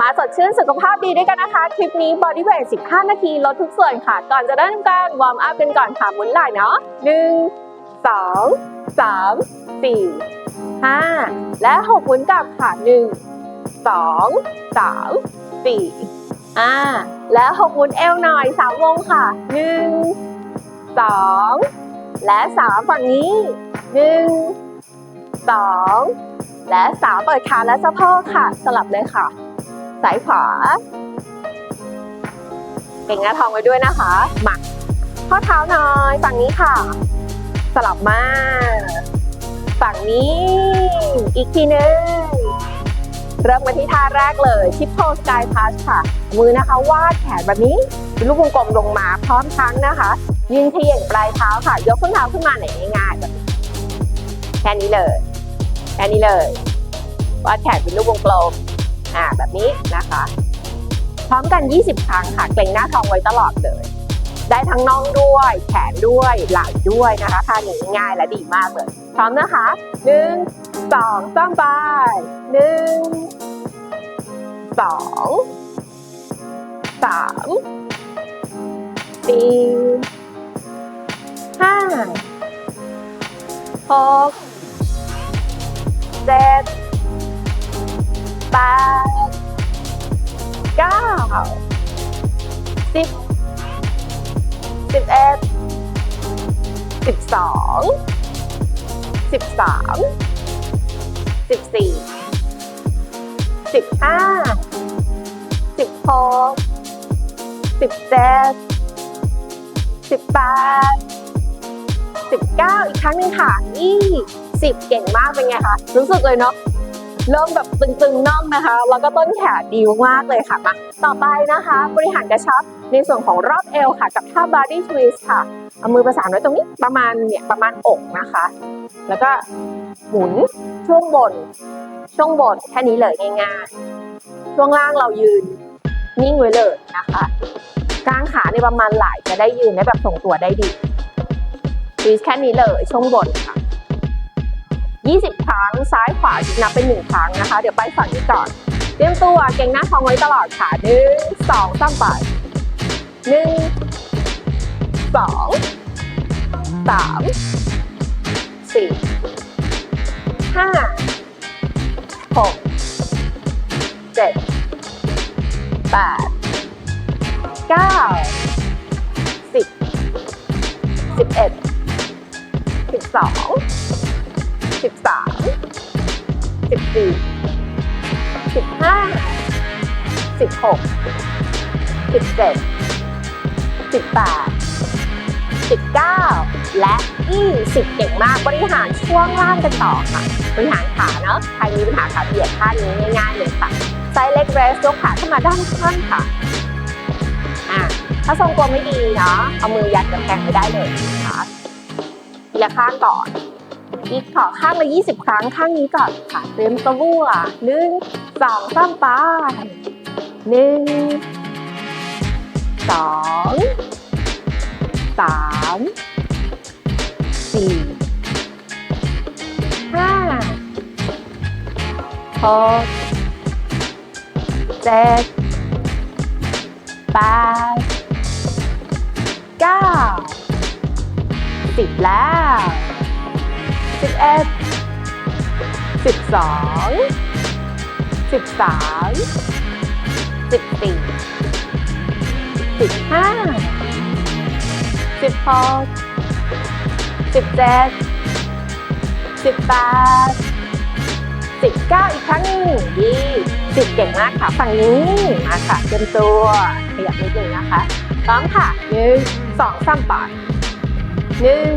มาสดชื่นสุขภาพดีด้วยกันนะคะ คลิปนี้ Body Weight 15 นาทีลดทุกส่วนค่ะ ก่อนจะเริ่มการวอร์มอัพกันก่อนค่ะหมุนไหล่เนาะหนึ่งสองสามสี่ห้าและหกหมุนกลับค่ะหนึ่งสองสามสี่อ่าและหกหมุนเอวหน่อยสามวงค่ะหนึ่งสองและสามฝั่งนี้หนึ่งสองและสามเปิดขาและสะโพกค่ะ สลับเลยค่ะ สายขวา เก่งหน้าท้องไว้ด้วยนะคะ มา ข้อเท้าหน่อยฝั่งนี้ค่ะ สลับมา ฝั่งนี้ อีกทีหนึง เริ่มกันที่ท่าแรกเลยทิปโ e สกายพัชค่ะ มือนะคะ วาดแขนแบบนี้เป็นลูกวงกลมลงมาพร้อมทั้งนะคะ ยืนเขย่งปลายเท้าค่ะ ยกส้นเท้าขึ้นมาไหนอยง่ายๆแบบนี้แค่นี้เลย แค่นี้เลย วาดแขนเป็นลูกวงกลม อ่าแบบนี้นะคะ พร้อมกัน 20 ครั้งค่ะ เกรงหน้าท้องไว้ตลอดเลย ได้ทั้งน่องด้วย แขนด้วยไหล่ด้วยนะคะท่านี้ง่ายและดีมากเลย พร้อมนะคะหนึ่งสองสามไปหนึ่งสองสามสี่ห้าหกเจ็ด แปดเก้าสิบสิบเอ็ดสิบสองสิบสามสิบสี่สิบห้าสิบหกสิบเจ็ดสิบแปดสิบเก้าอีกครั้งหนึ่งค่ะยี่สิบเก่งมากเป็นไงคะรู้สึกเลยเนาะ เริ่มแบบตึงๆน่องนะคะ แล้วก็ต้นแขนดีมากเลยค่ะมาต่อไปนะคะ บริหารกระชับในส่วนของรอบเอวค่ะ กับท่า body twist ค่ะ เอามือประสานไว้ตรงนี้ประมาณเนี่ยประมาณอกนะคะ แล้วก็หมุนช่วงบน ช่วงบนแค่นี้เลยง่ายๆช่วงล่างเรายืนนิ่งไว้เลยนะคะกางขาในประมาณไหล่จะได้ยืนได้แบบทรงตัวได้ดีทีแค่นี้เลยช่วงบนค่ะ 20 ครั้ง ซ้ายขวานับเป็น 1 ครั้งนะคะ เดี๋ยวไปฝั่งนี้ก่อน เตรียมตัวเก่งหน้าท้องไว้ตลอดค่ะหนึ่งสองสามไปหนึ่งสองสามสี่ห้าหกเจ็ดแปดเก้าสิบสิบเอ็ดสิบสอง สิบสามสิบสี่สิบห้าสิบหกสิบเจ็ดสิบแปดสิบเก้าและยี่สิบเก่งมากบริหารช่วงล่างกันต่อค่ะ บริหารขาเนาะใครมีปัญหาขาเบียดท่านี้ง่ายๆเลยค่ะไซส์เล็กเรสยกขาขึ้นมาด้านข้างค่ะอะถ้าทรงตัวไม่ดีเนาะเอามือยัดกับแขนไม่ได้เลยนะคะทีละข้างก่อน อีกขอข้างละ 20 ครั้ง ข้างนี้ก่อนค่ะเตรียมตัวหนึ่งสองสามไปหนึ่งสองสามสี่ห้าหกเจ็ดแปดเก้าสิบแล้ว สิบเอ็ดสิบสองสิบสามสิบสี่สิบห้าสิบหกสิบเจ็ดสิบแปดสิบเก้าอีกครั้งหนึ่งดีสิบเก่งมากค่ะฝั่งนี้มาค่ะเตรียมตัวขยับนิดนึงนะคะพร้อมค่ะหนึ่งสองสามไปหนึ่ง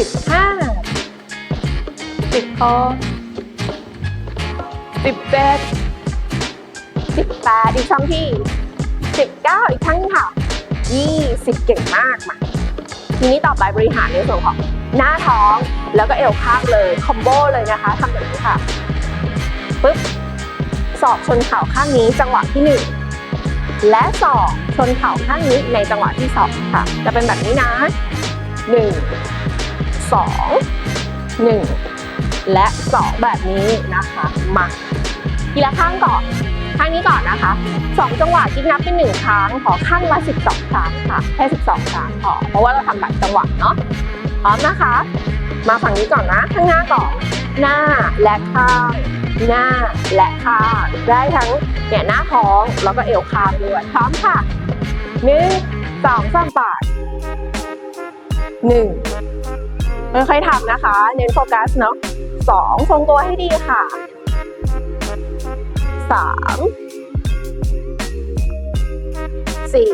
สิบห้าสิบหกสิบเจ็ดสิบแปดอีกสองที่สิบเก้าอีกครั้งค่ะยี่สิบเก่งมากมาทีนี้ต่อไปบริหารในส่วนของหน้าท้องแล้วก็เอวข้างเลยคอมโบเลยนะคะทำแบบนี้ค่ะปึ๊บศอกชนเข่าข้างนี้จังหวะที่หนึ่งและศอกชนเข่าข้างนี้ในจังหวะที่สองค่ะ จะเป็นแบบนี้นะห นึ่งสองหนึ่งและสองแบบนี้นะคะมาทีละข้างก่อนข้างนี้ก่อนนะคะสองจังหวะกิ๊กนับเป็นหนึ่งครั้งขอข้างละสิบสองครั้งค่ะแค่สิบสองครั้งพอเพราะว่าเราทำแบบจังหวะเนาะพร้อมนะคะ มาฝั่งนี้ก่อนนะข้างหน้าก่อน หน้าและข้างหน้าและข้างได้ทั้งเนี่ยหน้าท้องแล้วก็เอวข้างด้วยพร้อมค่ะหนึ่งสองสามปาดหนึ่ง ค่อยๆทำนะคะ เน้นโฟกัสเนาะสองทรงตัวให้ดีค่ะสามสี่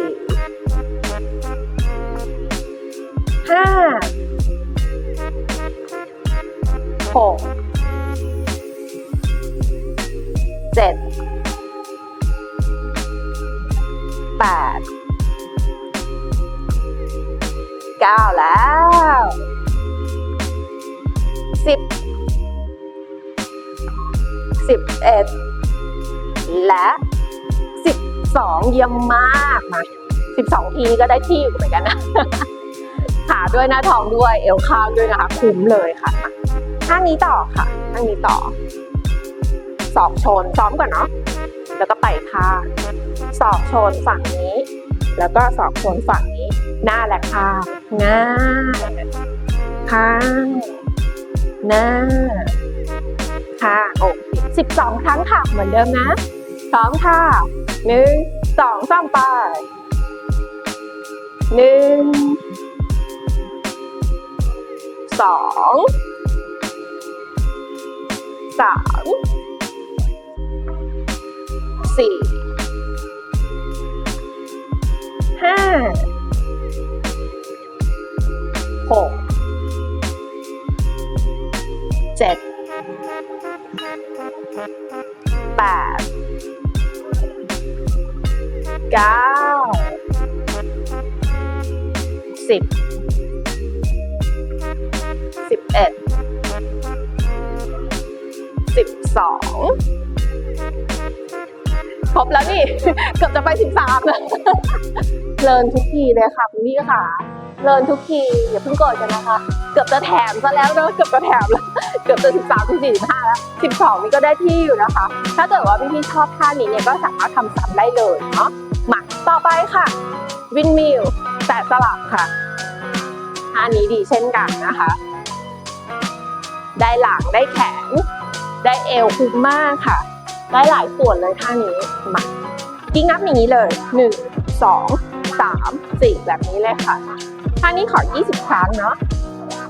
ห้าหกเจ็ดแปด 11 และ 12 เยี่ยมมากนะ12 ทีก็ได้ที่อยู่เหมือนกันนะขาด้วยหน้าท้องด้วยเอวข้าวด้วยนะคะ คุ้มเลยค่ะข้างนี้ต่อค่ะข้างนี้ต่อสอบชนซ้อมก่อนเนาะแล้วก็ไปข้างสอบชนฝั่งนี้ แล้วก็สอบชนฝั่งนี้ หน้าและข้างหน้าข้างหน้าข้างอก 12 ครั้งค่ะ เหมือนเดิมนะพร้อมค่ะ 1 2 3ไป1 2 3 4ห้าหกเจ็ด แปดเก้าสิบสิบเอ็ดสิบสองครบแล้วนี่ เกือบจะไปสิบสามแล้วเพลินทุกทีเลยค่ะคุณพี่ค่ะ เพลินทุกทีอย่าเพิ่งโกรธกันนะคะ เกือบจะแถมซะแล้วเนอะเกือบจะแถมแล้วเกือบจะสิบสามสิบสี่สิบห้าแล้วสิบสองนี่ก็ได้ที่อยู่นะคะ ถ้าเกิดว่าพี่ๆชอบท่านี้เนี่ยก็สามารถทำซ้ำได้เลยเนาะมาต่อไปค่ะวินมิลแต่สลับค่ะท่านี้ดีเช่นกันนะคะ ได้หลังได้แขน ได้เอวคุ้มมากค่ะ ได้หลายส่วนเลยท่านี้มากิ้งนับอย่างนี้เลยหนึ่งสองสามสี่แบบนี้เลยค่ะ ท่านี้ขอ 20 ครั้งเนาะ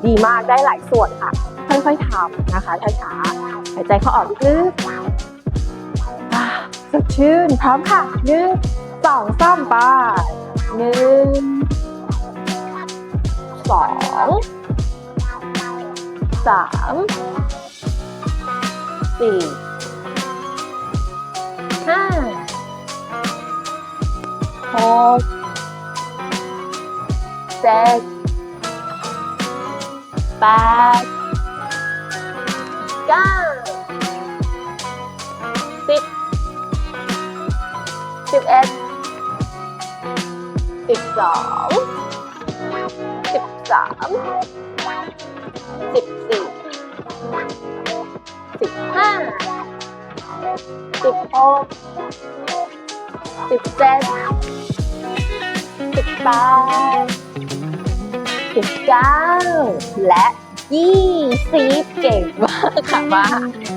ดีมากได้หลายส่วนค่ะ ค่อยๆทำนะคะ ช้าๆ หายใจเข้าออกลึกๆอ่าสดชื่น พร้อมค่ะหนึ่งสองสามไปหนึ่งสองสามสี่ห้าหก เจ็ดแปดเก้าสิบสิบเอ็ดสิบสองสิบสามสิบสี่สิบห้าสิบหกสิบเจ็ดสิบแปด สิบเก้าและยี่สิบเก่งมากค่ะมา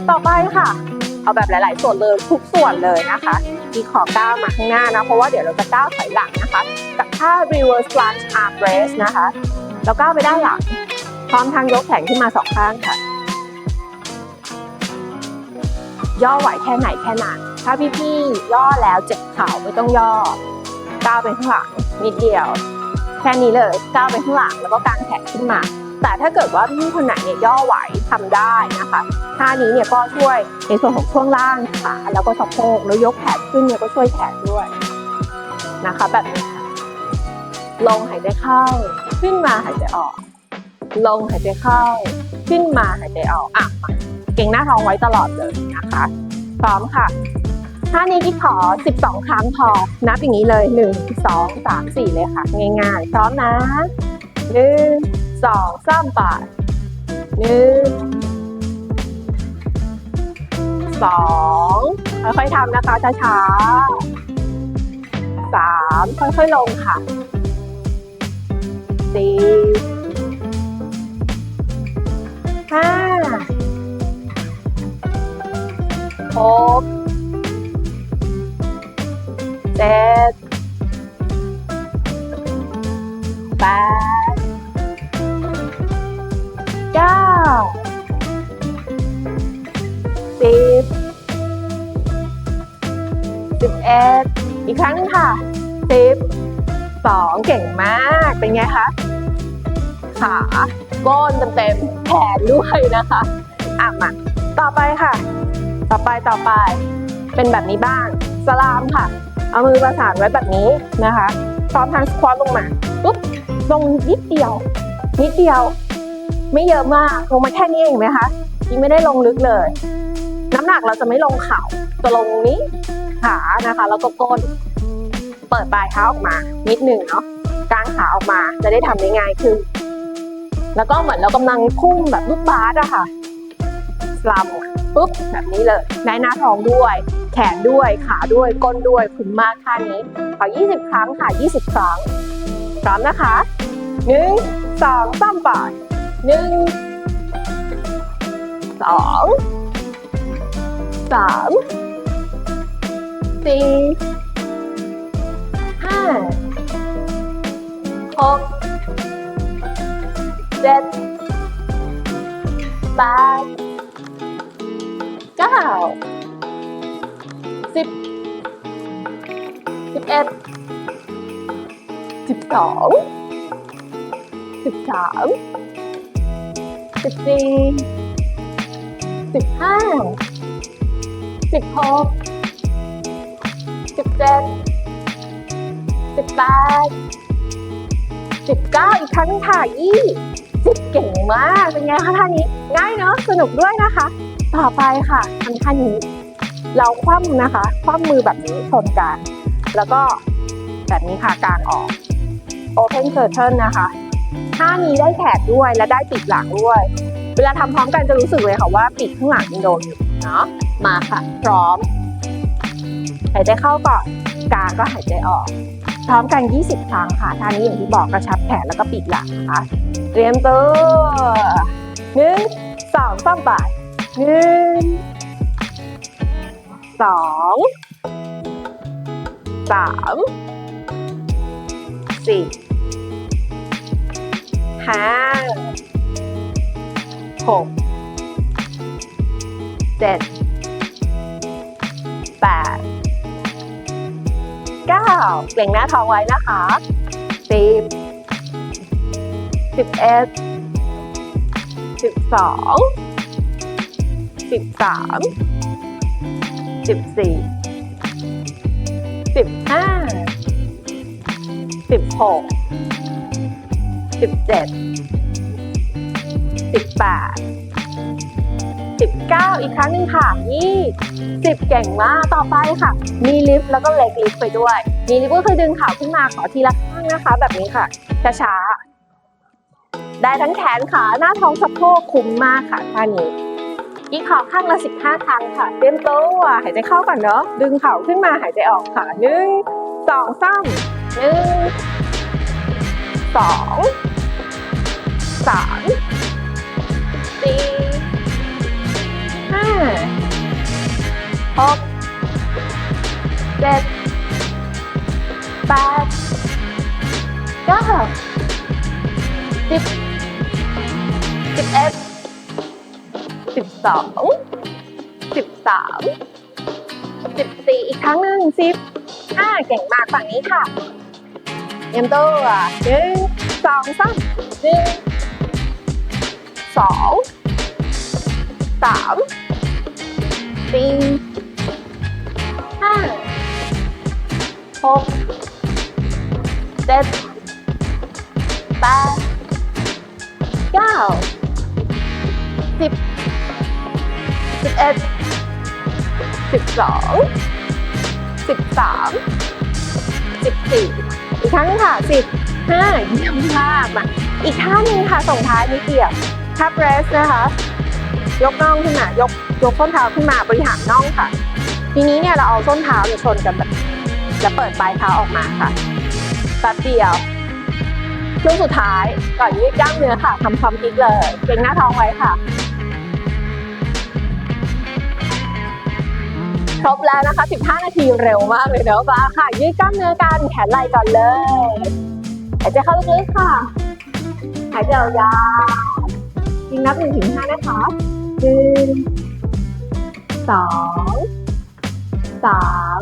ต่อไปค่ะ เอาแบบหลาย ๆ ส่วนเลยทุกส่วนเลยนะคะที่ขอก้าวมาข้างหน้านะ เพราะว่าเดี๋ยวเราจะก้าวถอยหลังนะคะกับท่า reverse lunge arm raise นะคะเราก้าวไปด้านหลัง พร้อมทางยกแขนขึ้นมาสองข้างค่ะ ย่อไหวแค่ไหนแค่นั้นถ้าพี่ๆย่อแล้วเจ็บเข่าไม่ต้องย่อก้าวไปข้างหลังนิดเดียว แค่นี้เลยก้าวไปข้างหลังแล้วก็กางแขนขึ้นมา แต่ถ้าเกิดว่าพี่คนไหนเนี่ยย่อไหวทำได้นะคะท่านี้เนี่ยก็ช่วยในส่วนของช่วงล่างขาแล้วก็สะโพกแล้วยกแขนขึ้นเนี่ยก็ช่วยแขนด้วยนะคะ แบบนี้ค่ะลงหายใจเข้า ขึ้นมาหายใจออก ลงหายใจเข้า ขึ้นมาหายใจออกอะเก่งหน้าท้องไว้ตลอดเลยนะคะพร้อมค่ะ ท่านี้กิ๊กขอ 12 ครั้งพอ นับอย่างนี้เลย 1 2 3 4 เลยค่ะ ง่ายๆพร้อมนะ 1 2 3ปาด1 2 ค่อยๆทำนะคะช้าๆ 3 ค่อยๆลงค่ะ4ห้าหก เจ็ดแปดเก้าสิบสิบเอ็ดอีกครั้งหนึงค่ะสิบสองเก่งมากเป็นไงคะขาก้นเต็มๆแขนด้วยนะคะอะมาต่อไปค่ะ ต่อไปต่อไป เป็นแบบนี้บ้าง สลามค่ะ เอามือประสานไว้แบบนี้นะคะพร้อมทางสควอตลงมาปุ๊บลงนิดเดียว นิดเดียว ไม่เยอะมากลงมาแค่นี้เองเห็นไหมคะยิ่งไม่ได้ลงลึกเลย น้ำหนักเราจะไม่ลงเข่าจะลงนี้ขานะคะ แล้วก็ก้น เปิดปลายเท้าออกมา นิดหนึ่งเนาะกางขาออกมาจะได้ทำได้ง่ายขึ้น แล้วก็เหมือนเรากำลังพุ่งแบบลูกบาสอะค่ะสลัมปุ๊บแบบนี้เลยได้หน้าท้องด้วย แขนด้วยขาด้วยก้นด้วยคุ้มมากท่านี้ขอ20 ครั้งค่ะ 20 ครั้งพร้อมนะคะหนึ่งสองสามปาหนึ่งสองสามสี่ห้าหกเจ็ดแปดเก้า สิบสิบเอ็ดสิบสองสิบสามสิบสี่สิบห้าสิบหกสิบเจ็ดสิบแปดสิบเก้าอีกครั้งค่ะยี่สิบเก่งมาก เป็นไงคะท่านี้ ง่ายเนาะสนุกด้วยนะคะ ต่อไปค่ะทำท่านี้ เราคว่ำนะคะ คว่ำมือแบบนี้ชนกัน แล้วก็แบบนี้ค่ะกางออก Open Curtain นะคะท่านี้ได้แขนด้วยและได้ปีกหลังด้วย เวลาทำพร้อมกันจะรู้สึกเลยค่ะว่าปีกข้างหลังยังโดนอยู่เนาะมาค่ะพร้อมหายใจเข้าก่อนกลางก็หายใจออก พร้อมกัน 20 ครั้งค่ะท่านี้อย่างที่บอกกระชับแขนแล้วก็ปีกหลังนะคะเตรียมตัวหนึ่งสองสามบาทหนึ่ง สองสามสี่ห้าหกเจ็ดแปดเก้าเปล่งหน้าท้องไว้นะคะสิบสิบเอ็ดสิบสองสิบสาม สิบสี่สิบห้าสิบหกสิบเจ็ดสิบแปดสิบเก้าอีกครั้งหนึ่งค่ะยี่สิบเก่งมากต่อไปค่ะ มีลิฟต์แล้วก็เล็กลิฟต์ไปด้วย มีลิฟต์ก็คือดึงขาขึ้นมาขอทีละข้างนะคะ แบบนี้ค่ะ ช้าๆ ได้ทั้งแขนขาหน้าท้องสะโพกคุ้มมากค่ะท่านี้ อีกขอข้างละ 15 ครั้งค่ะ เตรียมตัว หายใจเข้าก่อนเนาะ ดึงเข่าขึ้นมาหายใจออกค่ะ หนึ่ง สองสามหนึ่ง สอง สามสี่ห้าหกเจ็ดแปดเก้าสิบสิบเอ็ด สิบสองสิบสามสิบสี่อีกครั้งหนึ่งสิบห้าเก่งมากฝั่งนี้ค่ะเตรียมตัวหนึ่งสองสามหนึ่งสองสามสี่ห้าหกเจ็ดแปด 12 13 14 อีกครั้งนึงค่ะ 15เยี่ยมมากมาอีกท่านึงค่ะส่งท้ายนิดเดียวทับเรสนะคะ ยกน่องขึ้นมายกยกส้นเท้าขึ้นมาบริหารน่องค่ะ ทีนี้เนี่ยเราเอาส้นเท้าเาชนกันแบบแล้วเปิดปลายเท้าออกมาค่ะแป๊บเดียวช่วงสุดท้ายก่อนยืดกล้ามเนื้อค่ะทำความพลิกเลยเก่งหน้าท้องไว้ค่ะ ครบแล้วนะคะ 15 นาทีเร็วมากเลยเนอะมาค่ะ ยืดกล้ามเนื้อกันแขนไหล่ก่อนเลยหายใจเข้าลึกๆค่ะหายใจยาวๆยิงนับ1ถึง5นะคะหนึ่งสองสาม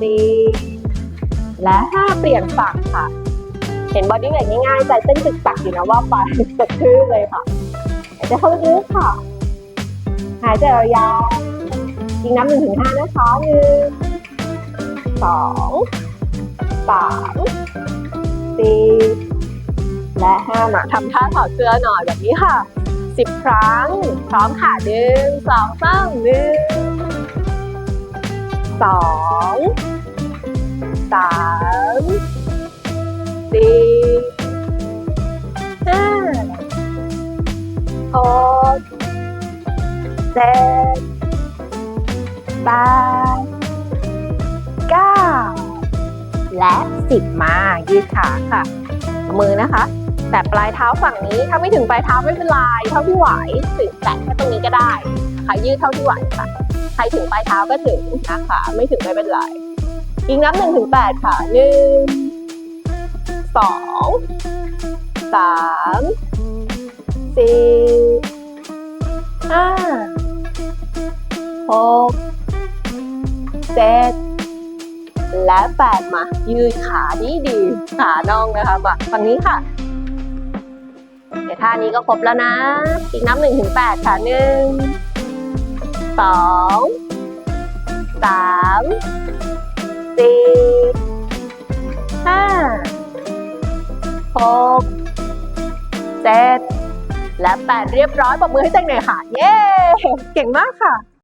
สี่และห้าเปลี่ยนฝั่งค่ะ เห็นบอดี้เวทง่ายๆใจเต้นตึกตักอยู่นะว่าไปสดชื่นเลยค่ะหายใจเข้าลึกๆค่ะ หายใจยาวๆ ยิงน้ำหนึ่งถึงห้านะคะหนึ่งสองสามสี่และห้ามาทำท่าถอดเสื้อหน่อยแบบนี้ค่ะสิบครั้ง พร้อมค่ะหนึ่งสองสามหนึ่งสองสามสี่ห้าหกเจ็ด แปดเก้าและสิบมายืดขาค่ะ มือนะคะ แต่ปลายเท้าฝั่งนี้ถ้าไม่ถึงปลายเท้าไม่เป็นไรเท่าที่ไหวถึงแตะแค่ตรงนี้ก็ได้นะคะยืดเท่าที่ไหวค่ะ ใครถึงปลายเท้าก็ถึงนะคะ ไม่ถึงไม่เป็นไรอีกนับหนึ่งถึงแปดค่ะหนึ่งสองสามสี่ห้าหก เจ็ดและแปดมายืดขาดีดีขาน่องนะคะมาฝั่งนี้ค่ะเดี๋ยวท่านี้ก็ครบแล้วนะ อีกนับหนึ่งถึงแปดค่ะหนึ่งสองสามสี่ห้าหกเจ็ดและแปดเรียบร้อยปรบมือให้เต็งหน่อยค่ะ เย้ เก่งมากค่ะ